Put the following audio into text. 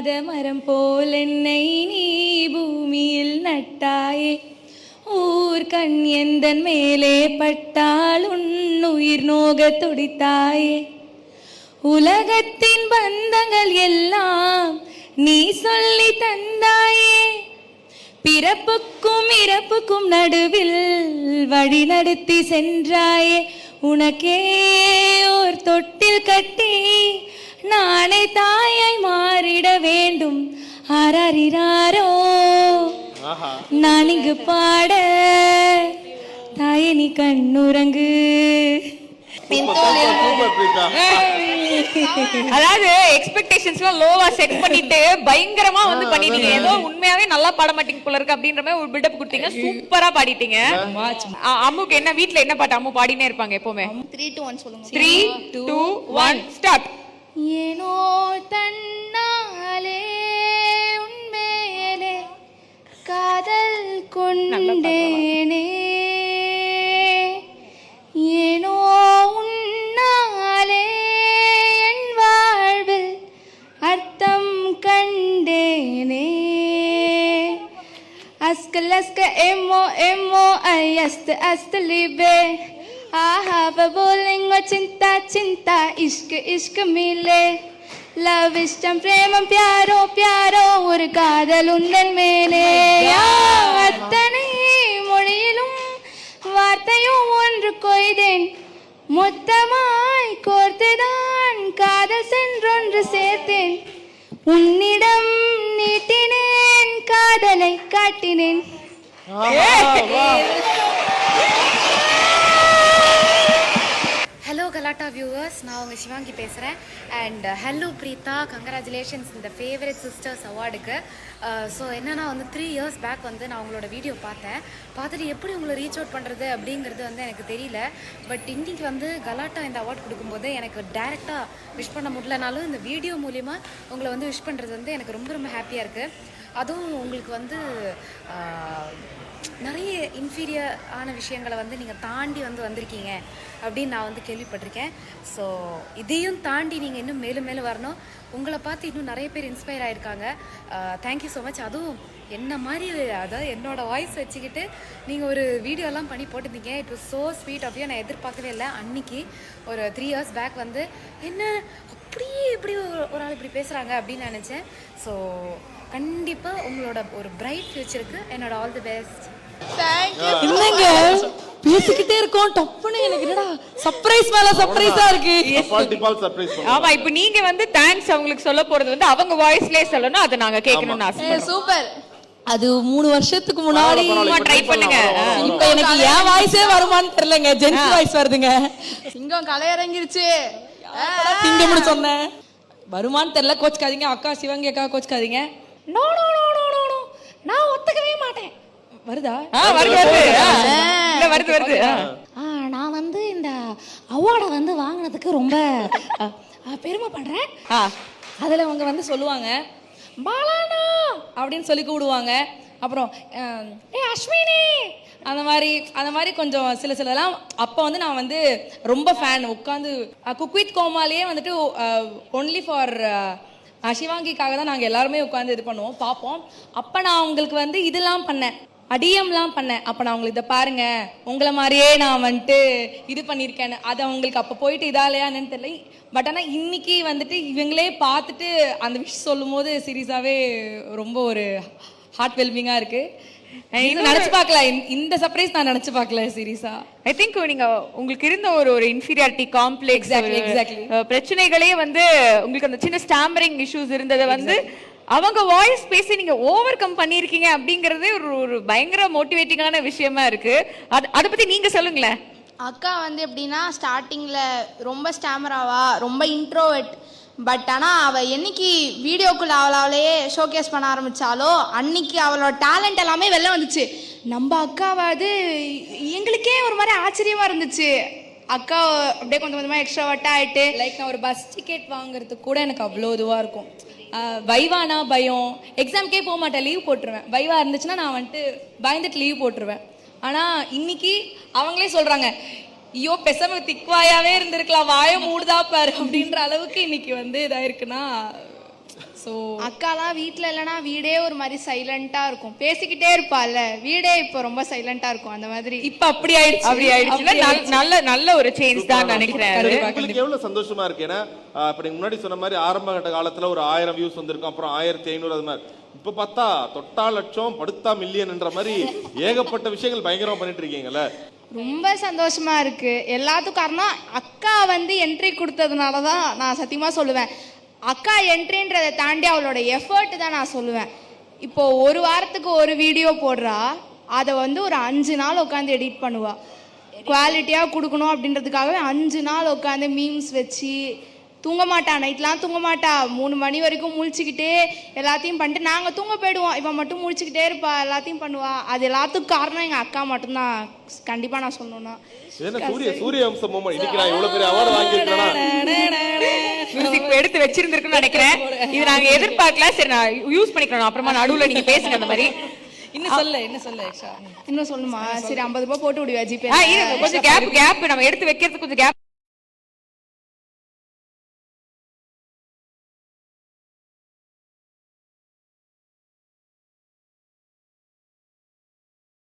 காயாத மரம் போல் என்னை நீ பூமியில் நட்டாயே. ஊர் கண் எந்தன் மேலே பட்டால் உன் உயிர் நோக துடித்தாயே. உலகத்தின் பந்தங்கள் எல்லாம் நீ சொல்லி தந்தாயே. பிறப்புக்கும் இறப்புக்கும் நடுவில் வழி நடத்தி சென்றாயே. உனக்கே ஓர் தொட்டில் கட்டி நானே தாயாய் மாறிட வேண்டும். ஆராரிராரோ நான் இங்கு பாட. தாயே நீ கண்ணுறங்கு அதாவது எக்ஸ்பெக்டேஷன்ஸ்லாம் லோவா செட் பண்ணிட்டு பயங்கரமா வந்து பண்ணிட்டீங்க. ஏதோ உண்மையாவே நல்லா பாட மாட்டீங்க போல இருக்கு அப்படின்ற மாதிரி ஒரு பில்டப் கொடுத்தீங்க. சூப்பரா பாடிட்டீங்க. அம்முக்கு என்ன வீட்ல என்ன பாட்டு அம்மு பாடினே இருப்பாங்க எப்பவுமே? த்ரீ டூ ஒன் சொல்லுங்க த்ரீ டூ ஒன் ஸ்டார்ட் ஏனோ தன்னாலே உன்மேலே காதல் கொண்டேனே. ஏனோ உன்னாலே என் வாழ்வில் அர்த்தம் கண்டேனே. அஸ்கல் அஸ்க எம்மோ எம்மோ ஐ அஸ்த அஸ்த லிபே. आहा बबोलिंगो चिंता चिंता इश्क इश्क मिले லவ் இஷ்டம் பிரேமம் பியாரோ பியாரோ ஒரு காதல் உந்தன் மேலே. அத்தனை மொழியிலும் வார்த்தையும் ஒன்று கொய்தேன். மொத்தமாய் கோர்த்துதான் காதல் சென்றொன்று சேர்த்தேன். உன்னிடம் நீட்டினேன் காதலை காட்டினேன். கலாட்டா வியூவர்ஸ் நான் உங்கள் சிவாங்கி பேசுகிறேன் அண்ட் ஹலோ பிரீதா கங்க்ராச்சுலேஷன்ஸ் இந்த ஃபேவரட் சிஸ்டர்ஸ் அவார்டுக்கு ஸோ என்னென்னா வந்து த்ரீ இயர்ஸ் பேக் வந்து நான் உங்களோட வீடியோ பார்த்தேன். பார்த்துட்டு எப்படி உங்களை ரீச் அவுட் பண்ணுறது அப்படிங்கிறது வந்து எனக்கு தெரியல. பட் இன்றைக்கி வந்து கலாட்டா இந்த அவார்ட் கொடுக்கும்போது எனக்கு டேரெக்டாக விஷ் பண்ண முடியலனாலும் இந்த வீடியோ மூலிமா உங்களை வந்து விஷ் பண்ணுறது வந்து எனக்கு ரொம்ப ரொம்ப ஹாப்பியாக இருக்குது அதுவும் உங்களுக்கு வந்து uh, நிறைய இன்ஃபீரியர் ஆன விஷயங்களை வந்து நீங்கள் தாண்டி வந்து வந்திருக்கீங்க அப்படின்னு நான் வந்து கேள்விப்பட்டிருக்கேன். ஸோ இதையும் தாண்டி நீங்கள் இன்னும் மேலும் மேலும் வரணும். உங்களை பார்த்து இன்னும் நிறைய பேர் இன்ஸ்பயர் ஆகிருக்காங்க தேங்க்யூ ஸோ மச் அதுவும் என்ன மாதிரி அதாவது என்னோடய வாய்ஸ் வச்சுக்கிட்டு நீங்கள் ஒரு வீடியோலாம் பண்ணி போட்டிருந்தீங்க. இட் வாஸ் ஸோ ஸ்வீட் அப்படியே நான் எதிர்பார்க்கவே இல்லை. அன்னைக்கு ஒரு த்ரீ இயர்ஸ் பேக் வந்து என்ன? அப்படியே இப்படி ஒரு ஆள் இப்படி பேசுகிறாங்க அப்படின்னு நினச்சேன். ஸோ கண்டிப்பாக உங்களோட ஒரு பிரைட் ஃப்யூச்சருக்கு என்னோட ஆல் தி பெஸ்ட் என்னங்க பேசிக்கிட்டே இருக்கோம். டப்புன்னு எனக்கு என்னடா சர்ப்ரைஸ் மேல சர்ப்ரைஸா இருக்கு. ஆமா இப்போ நீங்க வந்து தேங்க்ஸ் அவங்களுக்கு சொல்ல போறது வந்து அவங்க வாய்ஸ்லயே சொல்லணும் அதை நாங்க கேட்கணும்னு ஆசை சூப்பர். அது மூணு வருஷத்துக்கு முன்னாடி ட்ரை பண்ணுங்க. இப்ப எனக்கு என் வாய்ஸே வருமான்னு தெரியலங்க. ஜென்ஸ் வாய்ஸ் வருதுங்க. சிங்கம் கலையரங்கிருச்சு. திங்கம்னு சொன்னேன் வருமான்னு தெரியல கோச்சுக்காதீங்க. அக்கா சிவங்கி அக்கா கோச்சுக்காதீங்க. No no no no no no நான் ஒத்துக்கவே மாட்டேன். வருதா? ஆ, வருது வருது. வருது வருது. ஆ. ஆ, நான் வந்து இந்த அவார்டை வந்து வாங்கினதுக்கு ரொம்ப பெருமைப்படுறேன். ஆ. அதில் அவங்க வந்து சொல்லுவாங்க பாலானா அப்படின்னு சொல்லி கூப்பிடுவாங்க. அப்புறம் ஏ அஸ்வினி! அந்த மாதிரி அந்த மாதிரி கொஞ்சம் சில சிலலாம் அப்போ வந்து நான் வந்து ரொம்ப ஃபேன் உட்காந்து குக் வித் கோமாலேயே வந்துட்டு ஒன்லி ஃபார் சிவாங்கிக்காக தான் நாங்கள் எல்லாருமே உட்காந்து இது பண்ணுவோம் பார்ப்போம். அப்போ நான் அவங்களுக்கு வந்து இதெல்லாம் பண்ணேன் அடியம்லாம் பண்ணேன். அப்போ நான் உங்களுக்கு இதை பாருங்க உங்களை மாதிரியே நான் வந்துட்டு இது பண்ணியிருக்கேன்னு. அது அவங்களுக்கு அப்போ போயிட்டு இதா இல்லையான்னு தெரியல. பட் ஆனால் இன்னைக்கு வந்துட்டு இவங்களே பார்த்துட்டு அந்த விஷயம் சொல்லும் போது சீரியஸாகவே ரொம்ப ஒரு ஹார்ட் வெல்மிங்காக இருக்கு. இன்னும் நினச்சி பார்க்கல? இந்த- சர்ப்ரைஸ் நான் நினச்சி பார்க்கல சீரியஸா ஐ திங்க் நீங்க உங்களுக்கு இருந்த ஒரு ஒரு இன்ஃபீரியாரிட்டி காம்ப்ளெக்ஸ் exactly. பிரச்சனைகளே வந்து உங்களுக்கு அந்த சின்ன ஸ்டாம்பரிங் இஷ்யூஸ் இருந்ததை வந்து அவங்க வாய்ஸ் பேசி நீங்க ஓவர் கம் பண்ணிருக்கீங்க அப்படிங்கறதே ஒரு ஒரு பயங்கர மோட்டிவேட்டிங்கான விஷயமா இருக்கு. அது அதை பத்தி நீங்க சொல்லுங்களேன். அக்கா வந்து எப்படின்னா ஸ்டார்டிங்கில் ரொம்ப ஸ்டாமராவா ரொம்ப இன்ட்ரோவெட் பட் ஆனால் அவள் என்னைக்கு வீடியோக்குள்ள அவளாவளையே ஷோகேஸ் பண்ண ஆரம்பித்தாலோ அன்னைக்கு அவளோட டேலண்ட் எல்லாமே வெளில வந்துச்சு. நம்ம அக்காவாது எங்களுக்கே ஒரு மாதிரி ஆச்சரியமாக இருந்துச்சு. அக்கா அப்படியே கொஞ்சம் கொஞ்சமாக எக்ஸ்ட்ரா எக்ஸ்ட்ராவட்டாக ஆகிட்டு லைக் நான் ஒரு பஸ் டிக்கெட் வாங்குறதுக்கு கூட எனக்கு அவ்வளோ இதுவாக இருக்கும். வைவானா பயம். எக்ஸாம்க்கே போக மாட்டேன் லீவ் போட்டுருவேன். வைவா இருந்துச்சுன்னா நான் வந்துட்டு பயந்துட்டு லீவ் போட்டுருவேன். ஆனால் இன்னைக்கு அவங்களே சொல்கிறாங்க ஐயோ பெசம திக்வாயாவே இருந்திருக்கலாம். வாய மூடுதா பாரு அப்படின்ற அளவுக்கு இன்னைக்கு வந்து இதாயிருக்குன்னா ஸோ அக்காலாம் வீட்ல இல்லைன்னா வீடே ஒரு மாதிரி சைலண்டா இருக்கும். பேசிக்கிட்டே இருப்பாள்ல. வீடே இப்போ ரொம்ப சைலண்டா இருக்கும். அந்த மாதிரி. இப்போ அப்படி ஆயிடுச்சு. அப்படி ஆயிடுச்சுல நல்ல- நல்ல ஒரு சேஞ்ச் தான் நினைக்கிறேன். உங்களுக்கு எவ்வளவு சந்தோஷமா இருக்கு? ஏன்னா இப்ப நீங்க முன்னாடி சொன்ன மாதிரி ஆரம்ப கட்ட காலத்துல ஒரு ஆயிரம் வியூஸ் வந்திருக்கும். அப்புறம் ஆயிரத்தி ஐநூறு அது மாதிரி. இப்ப பார்த்தா தொட்டா லட்சம் படுத்தா மில்லியன்ன்ற மாதிரி ஏகப்பட்ட விஷயங்கள் பயங்கரமா பண்ணிட்டு இருக்கீங்கல்ல. ரொம்ப சந்தோஷமா இருக்கு. எல்லாத்துக்கும் காரணம் அக்கா வந்து என்ட்ரி கொடுத்ததுனால தான் நான் சத்தியமா சொல்லுவேன். அக்கா என்ட்ரின்றதை தாண்டி அவளோட எஃபர்ட் தான் நான் சொல்லுவேன். இப்போ ஒரு வாரத்துக்கு ஒரு வீடியோ போடுறா அதை வந்து ஒரு அஞ்சு நாள் உட்காந்து எடிட் பண்ணுவா. குவாலிட்டியாக கொடுக்கணும் அப்படின்றதுக்காகவே அஞ்சு நாள் உட்காந்து மீம்ஸ் வச்சு தூங்க மாட்டா நைட்லாம் தூங்க மாட்டா. மூணு மணி வரைக்கும் முழிச்சுக்கிட்டே எல்லாத்தையும் பண்ணிட்டு நாங்கள் தூங்க போயிடுவோம். இவன் மட்டும் முழிச்சுக்கிட்டே இருப்பா எல்லாத்தையும் பண்ணுவா. அது எல்லாத்துக்கும் காரணம் எங்கள் அக்கா மட்டும்தான். கண்டிப்பாக நான் சொல்லணும்னா. சூரிய வம்சம் எடுத்து வச்சிருந்திருக்குன்னு நினைக்கிறேன். இது நாங்க எதிர்பார்க்கல. சரி நான் யூஸ் பண்ணிக்கிறோம் அப்புறமா நடுவுல நீங்க பேசுங்க அந்த மாதிரி. இன்னும் சொல்ல என்ன சொல்ல எக்ஸ்ட்ரா. இன்னும் சொல்லுமா சரி ஐம்பது ரூபாய் போட்டு விடுவா ஜிபே கொஞ்சம் கேப் கேப் நம்ம எடுத்து வைக்கிறதுக்கு கொஞ்சம் கேப்